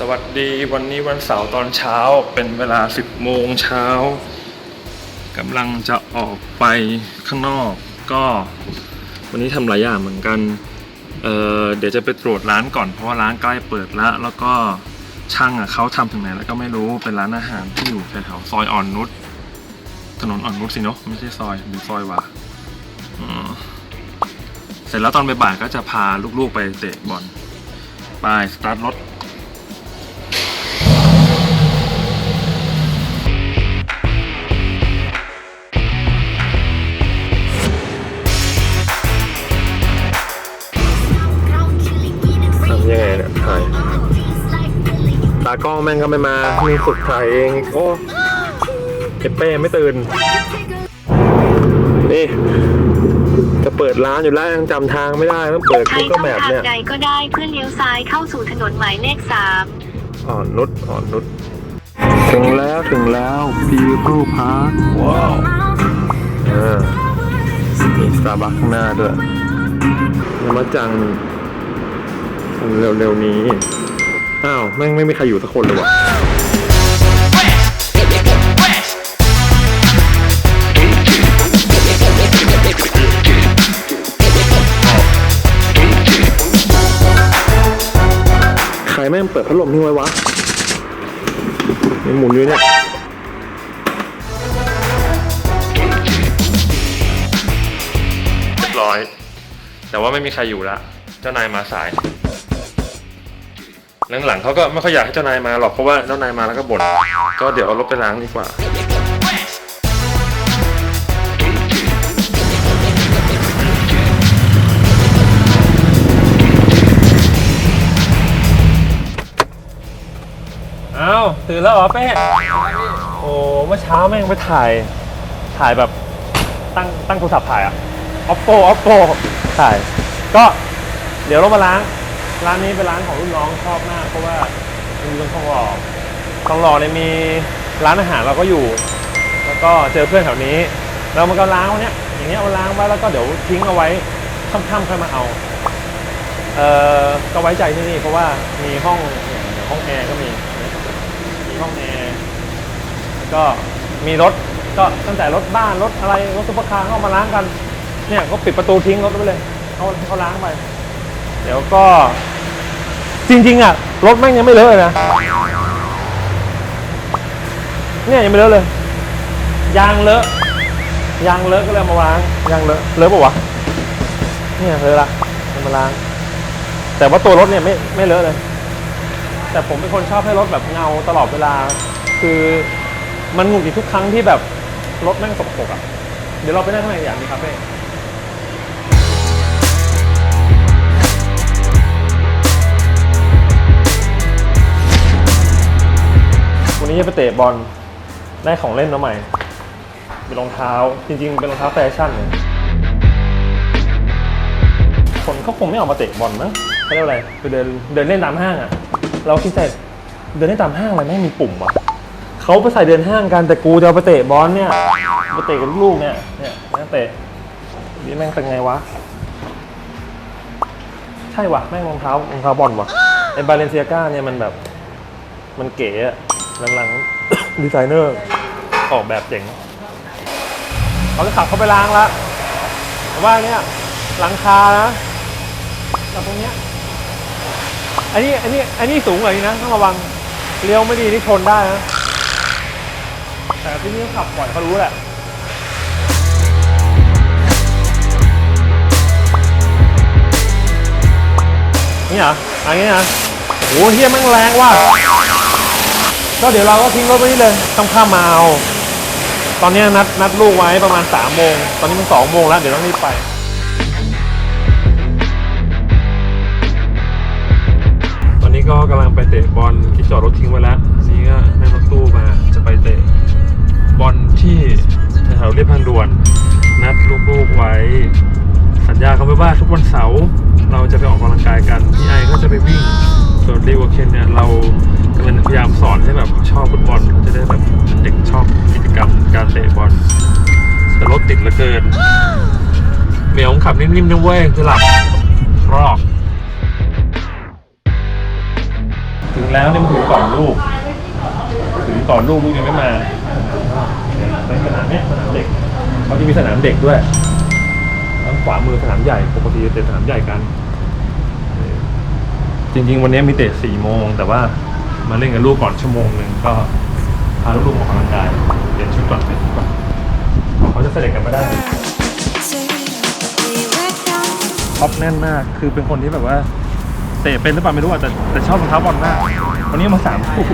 สวัสดีวันนี้วันเสาร์ตอนเช้าเป็นเวลา 10 โมงเช้ากำลังจะออกไปข้างนอก ก็ วันนี้ทำหลายอย่างเหมือนกันเเดี๋ยวจะไปตรวจร้านก่อนเพราะว่าร้านใกล้เปิดแล้วแล้วก็ช่างอะเขาทำถึงไหนแล้วก็ไม่รู้เป็นร้านอาหารที่อยู่แถวๆซอยอ่อนนุชถนนอ่อนนุชสิเนาะไม่ใช่ซอยหรือซอยวะเสร็จแล้วตอนบ่ายก็จะพาลูกๆไปเตะบอลไปสตาร์ทรถ กล้องแม่งก็ไม่มามีฝึกถ่ายเอง โอ้เอเป้ไม่ตื่น นี่ จะเปิดร้านอยู่แล้วยังจำทางไม่ได้ต้องเปิดใช้กูก็ช่องแบบทางเนี่ย ใดก็ได้เพื่อเลี้ยวซ้ายเข้าสู่ถนนหมายเลข3อ่อนนุชอ่อนนุชถึงแล้วถึงแล้วพีรูพาร์คว้าวอ่ามีสตาร์บัคข้างหน้าด้วยยามาจัง เร็วๆนี้ อ้าวแม่งไม่มีใครอยู่สักคนเลยวะใครแม่งเปิดพัดลมทิ้งไว้วะยังหมุนอยู่เนี่ยเรียบร้อย แต่ว่าไม่มีใครอยู่ละ เจ้านายมาสาย หลังๆเขาก็ไม่ค่อยอยากให้เจ้านายมาหรอกเพราะว่าเจ้านายมาแล้วก็บ่นก็เดี๋ยวเอารถไปล้างดีกว่าอ้าวตื่นแล้วเหรอเป้โอ้เมื่อเช้าแม่งไปถ่าย ถ่ายแบบตั้งตั้งโทรศัพท์ถ่ายอะ oppo oppo ถ่าย ก็เดี๋ยวเรามาล้าง ร้านนี้เป็นร้านของรุ่นน้องชอบมาก เพราะว่ามันอยู่ตรงทองหล่อทองหล่อเนี่ยมีร้านอาหารเราก็อยู่ แล้วก็เจอเพื่อนแถวนี้เรามันก็ล้างวันเนี้ยอย่างเงี้ยเอาล้างไว้แล้วก็เดี๋ยวทิ้งเอาไว้ค่ำๆค่อยมาเอาเอ่อก็ไว้ใจที่นี่เพราะว่ามีห้องห้องแอร์ก็มีมีห้องแอร์ก็มีรถก็ตั้งแต่รถบ้านรถอะไรรถซุปเปอร์คาร์เข้ามาล้างกัน เนี่ยก็ปิดประตูทิ้งรถไว้เลยเขาเขาล้างไป เดี๋ยวก็ จริง ๆ อะ รถแม่งยังไม่เลอะนะ เนี่ยยังไม่เลอะเลย ยางเลอะ ยางเลอะก็เลยเอามาวาง ยางเลอะ เลอะปะวะ เนี่ยเลอะละมาล้าง แต่ว่าตัวรถเนี่ยไม่ไม่เลอะเลย แต่ผมเป็นคนชอบให้รถแบบเงาตลอดเวลา คือมันหงุดหงิดทุกครั้งที่แบบรถแม่งสกปรกอะ เดี๋ยวเราไปนั่งข้างในอย่างนี้ครับเป้ นี้ไปเตะบอลได้ของเล่นมาใหม่ เป็นรองเท้าจริงๆ เป็นรองเท้าแฟชั่นเลยคนเขาคงไม่ออกมาเตะบอลมั้งเขาเรียกอะไรไปเดินเดินเล่นตามห้างอะ เราคิดแต่เดินเล่นตามห้างอะไรไม่มีปุ่มวะเขาไปใส่เดินห้างกันแต่กูจะเอาไปเตะบอลเนี่ยไปเตะกับลูกเนี่ยเนี่ยนั่งเตะนี่แม่งเป็นไงวะ ใช่วะแม่งรองเท้ารองเท้าบอลวะไอ้บาเลนเซียก้าเนี่ยมันแบบ มันเก๋อะ หลังๆ ดีไซเนอร์ ออกแบบเจ๋งเขาจะขับเข้าไปล้างล้วแต่ว่าเนี่ยหลังคานะกับตรงเนี้ยอันนี้อันนี้อันนี้สูงกว่านี้นะต้องระวังเลี้ยวไม่ดีนี่ชนได้นะแต่ที่นี่ขับบ่อยเขารู้แหละนี่เหรออันนี้นะโอ้โหเฮียแม่งแรงว่ะ ก็เดี๋ยวเราก็ทิ้งรถไว้นี่เลย ต้องข้ามมาเอา ตอนนี้นัดนัดลูกไว้ประมาณ3ามโมง ตอนนี้มัน2องโมงแล้ว เดี๋ยวต้องรีบไปตอนนี้ก็กำลังไปเตะบอลที่จอดรถทิ้งไว้แล้วนี่ก็นั่งรถตู้มาจะไปเตะบอลที่แถวเรียบทางด่วน นัดลูกๆไว้ สัญญาเขาไว้ว่าทุกวันเสาร์เราจะไปออกกำลังกายกันพี่ไอก็จะไปวิ่งส่วนรีวอเคนเนี่ยเรา กำลังพยายามสอนให้แบบชอบฟุตบอลเขาจะได้แบบเด็กชอบกิจกรรมการเตะบอลแต่รถติดเหลือเกินเหมียวขับนิ่มๆนะเว้ยจะหลับรอกถึงแล้วเนี่ยมันถึงก่อนลูก ถึงก่อนลูกลูกยังไม่มาในสนามเนี้ยสนามเด็กเขาจะมีสนามเด็กด้วยทางขวามือสนามใหญ่ปกติจะเตะสนามใหญ่กัน จริงๆ วันนี้มีเตะสี่โมงแต่ว่า มาเล่นกับลูกก่อนชั่วโมงหนึ่งก็พาลูกๆออกกำลังกายเปลี่ยนชุดก่อนเปลี่ยนชุดก่อนเขาจะเสด็จกันไม่ได้ท็อปแน่นมาก คือเป็นคนที่แบบว่าเตะเป็นหรือเปล่าไม่รู้อะแต่แต่ชอบรองเท้าบอลมากวันนี้มาสามคู่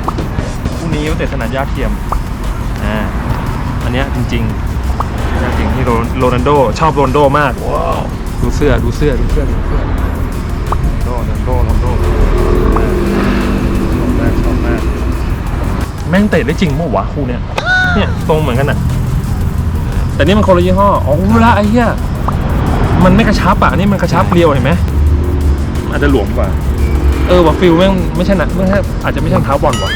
คู่นี้มาเตะสนามหญ้าเทียมอ่าอันเนี้ยจริงๆจริงที่โรโรนัลโดชอบโรนัลโดมากดูเสื้อดูเสื้อดูเสื้อดูเสื้อ ม่งเตะได้จริงมั้วะคู่เนี้ยเนี่ยทรงเหมือนกันอะ แต่นี่มันคนละยี่ห้ออ๋อรู้ละไอ้เหี้ยมันไม่กระชับอะนี่มันกระชับเรียวเห็นไหมอาจจะหลวมกว่า เออว่ะฟิลแม่งไม่ใช่นะไม่ใช่อาจจะไม่ใช่รองเท้าบอลว่ะ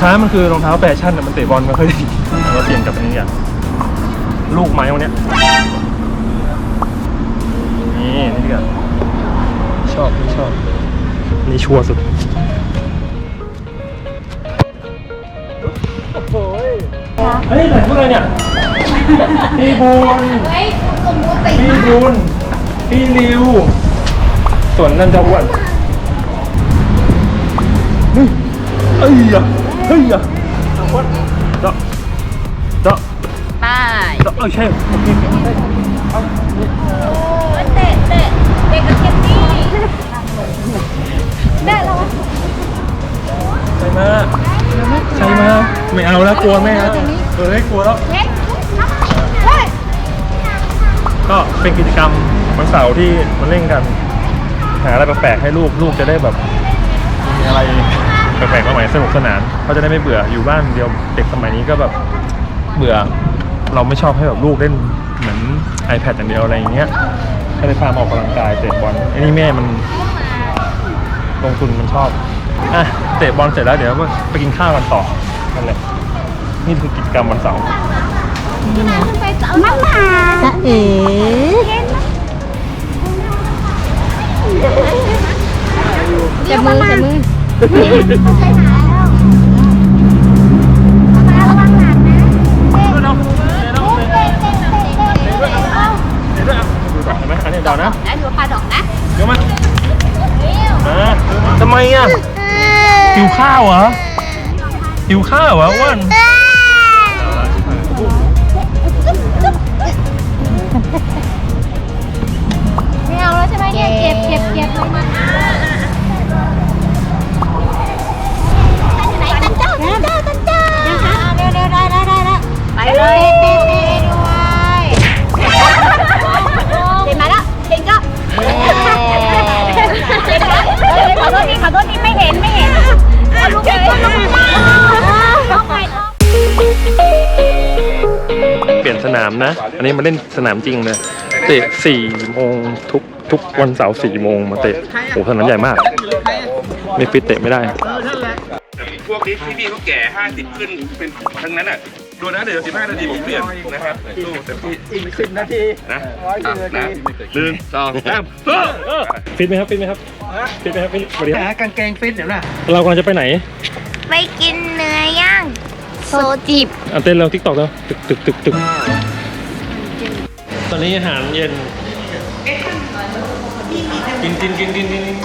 ท้ายมันคือรองเท้าแฟชั่นน่ะมันเตะบอลไม่ค่อยดีเราเปลี่ยนกับอันนี้อะลูกไม้วันเนี้ยนี่นี่ดีกว่าชอบนี่ชอบนี่ชัวร์สุดเฮ้ยแต่พวกอะไรเนี่ยพี่บุญพี่บุญพี่ริวส่วนนั่นเจะอ้วนเอ้ยอะ เฮ้ยอะวัดเจาะเจาะไปเจาะเออใช่โอเคเตะเตะเตะกับเทนนี่ได้แล้ววะใช่มาใช่มาไม่เอาแล้วกลัวแม่แล้วเออไม่กลัวแล้ว เฮ้ยเฮ้ยก็เป็นกิจกรรมวันเสาร์ที่มาเล่นกัน หาอะไรแปลกๆให้ลูกลูกจะได้แบบมีอะไรแปลกๆมาใหม่สนุกสนานเขาจะได้ไม่เบื่ออยู่บ้านเดียวเด็กสมัยนี้ก็แบบเบื่อเราไม่ชอบให้แบบลูกเล่นเหมือน iPad อย่างเดียวอะไรอย่างเงี้ยให้ได้พามาออกกำลังกายเตะบอลไอ้นี่แม่มันลงทุนมันชอบอะเตะบอลเสร็จแล้วเดี๋ยวก็ไปกินข้าวกันต่อนั่นแหละนี่คือกิจกรรมวันเสาร์ไปเสามามาจะเอ๋จับมือจับมือ เดี๋ยวด้วยอะดูต่อเห็นไหมอันนี้ต่านะ นะดูปลาดอกนะเดี๋ยวมามาทำไมอะหิวข้าวเหรอหิวข้าวเหรออ้วน นสนามนะ อันนี้มาเล่นสนามจริงเลย เตะสี่โมงทุกทุกวันเสาร์สี่โมงมาเตะโอ้สนามใหญ่มาก ไม่ฟิตเตะไม่ได้ พวกนี้ที่พี่เขาแก่50ขึ้นเป็นทั้งนั้นอะดูนะเดี๋ยว15นาทีผมเปลี่ยนนะครับสู้เต็มที่อีก10นาทีนะอะนะหนึ่งสองสามสู้ฟิตไหมครับฟิตไหมครับฟิตไหมครับฟิตสวัสดีครับกางเกงฟิตเดี๋ยวนะเรากำลังจะไปไหน ไปกินเนื้อย่าง โซจิบอะเต้นเร็วทิกตอกแล้วตึกตึกตึกตึกตอนนี้อาหารเย็น กินกินกินกินกินกิน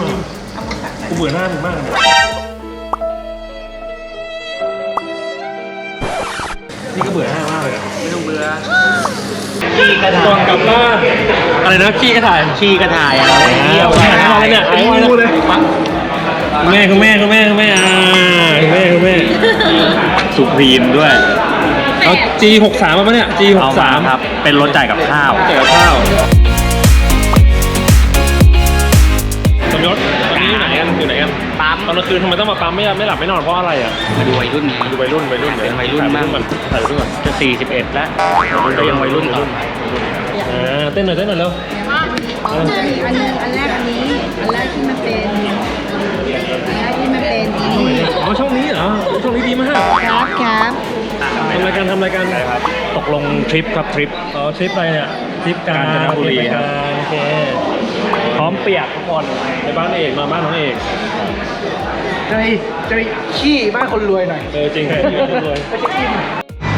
กูเบื่อหน้ามึงมากเลยนี่ก็เบื่อหน้ามากเลยอะไม่ต้องเบื่อก่อนกลับบ้านอะไรนะขี้กระถ่ายขี้กระถ่ายอะไรเที่ยวถ่ายมาแล้วเนี่ยถ่ายมาแล้วคุณแม่คุณแม่คุณแม่คุณแม่อ่าคุณแม่คุณแม่ สุพรีมด้วยไปเอา G63 มาปะเนี่ย G63 เอามาครับ เป็นรถจ่ายกับข้าว เกี่ยวกับข้าวสมยศตอนนี้อยู่ไหนกันอยู่ไหนกันปั๊ม ตอนกลางคืนทำไมต้องมาปั๊มไม่ไม่หลับไม่นอนเพราะอะไรอะมาดูวัยรุ่นไงดูวัยรุ่นวัยรุ่นเป็นวัยรุ่นถ่บ้างก่อนถ่ายวัยรุ่นก่อนจะ 41 แล้วก็ยังวัยรุ่นต่อไป เออเต้นหน่อยเต้นหน่อยเร็ว อันนึงอันแรกอันนี้ ริปครับทริปอ๋อทริปอะไรเนี่ยทริปกาญกาญจนบุรีครับ โอเคพร้อมเปียกทุกคนในบ้านเอกมาบ้านน้องเอกจะไปจะไปขี้บ้านคนรวยหน่อยเออจริงที่บ้านรวย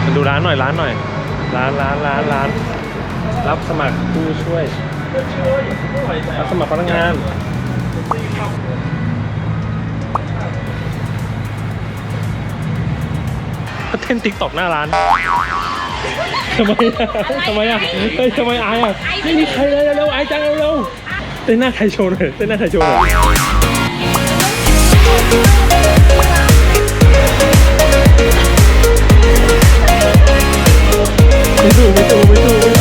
มาดูร้านหน่อยร้านหน่อย ร้านร้านร้านร้าน รับสมัครผู้ช่วยรับสมัครพนักงานเต้นติ๊กตอกหน้าร้าน ทำไมอะทำไมอะเฮ้ยทำไมอายอะไม่มีใครเลยเร็วๆอายจังเร็วๆเต้นหน้าไทยโชว์หน่อยเต้นหน้าไทยโชว์หน่อยไม่สู้ไม่สู้ไม่สู้